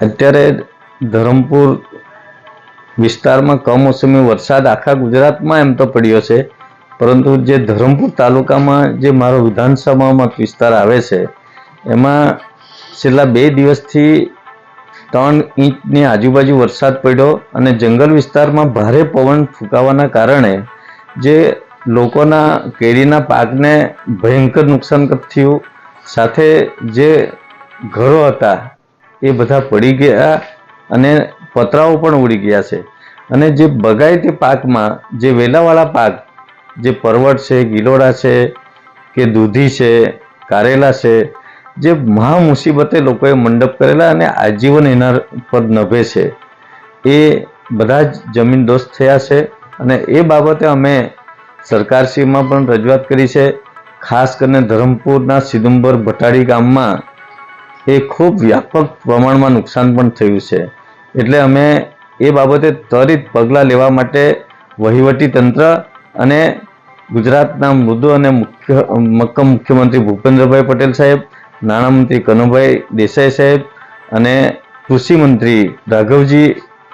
અત્યારે ધરમપુર વિસ્તારમાં કમોસમી વરસાદ આખા ગુજરાતમાં એમ તો પડ્યો છે, પરંતુ જે ધરમપુર તાલુકામાં જે મારો વિધાનસભામાં વિસ્તાર આવે છે, એમાં છેલ્લા બે દિવસથી ત્રણ ઇંચની આજુબાજુ વરસાદ પડ્યો અને જંગલ વિસ્તારમાં ભારે પવન ફૂંકાવાના કારણે જે લોકોના કેરીના પાકને ભયંકર નુકસાન થયું, સાથે જે ઘરો હતા એ બધા પડી ગયા અને પતરાઓ પણ ઉડી ગયા છે. અને જે બગાયતી પાકમાં, જે વેલાવાળા પાક, જે પરવટ છે, ગિલોડા છે, કે દૂધી છે, કારેલા છે, જે મહા મુસીબતે લોકોએ મંડપ કરેલા અને આજીવન એના પર નભે છે. એ બધા જ જમીન દોસ્ત થયા છે અને એ બાબતે અમે સરકારશ્રીમાં પણ રજૂઆત કરી છે. ખાસ કરીને ધરમપુરના સિદુંબર ભટાડી ગામમાં એ ખૂબ વ્યાપક પ્રમાણમાં નુકસાન પણ થયું છે. એટલે અમે એ બાબતે ત્વરિત પગલાં લેવા માટે વહીવટી તંત્ર અને ગુજરાતના મૃદુ અને મુખ્ય, મક્કમ મુખ્યમંત્રી ભૂપેન્દ્રભાઈ પટેલ સાહેબ, નાણામંત્રી કનુભાઈ દેસાઈ સાહેબ અને કૃષિમંત્રી રાઘવજી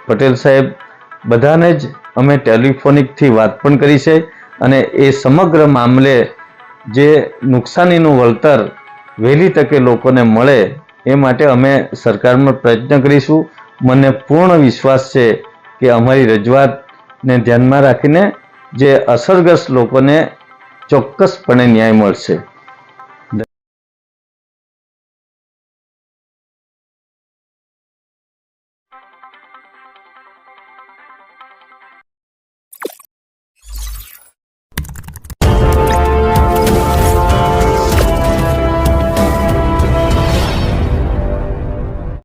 પટેલ સાહેબ બધાને જ અમે ટેલિફોનિકથી વાત પણ કરી છે અને એ સમગ્ર મામલે જે નુકસાનીનું વળતર વહેલી તકે લોકોને મળે એ માટે અમે સરકારમાં પ્રયત્ન કરીશું. મને પૂર્ણ વિશ્વાસ છે કે અમારી રજૂઆતને ધ્યાનમાં રાખીને જે અસરગ્રસ્ત લોકોને ચોક્કસપણે ન્યાય મળશે.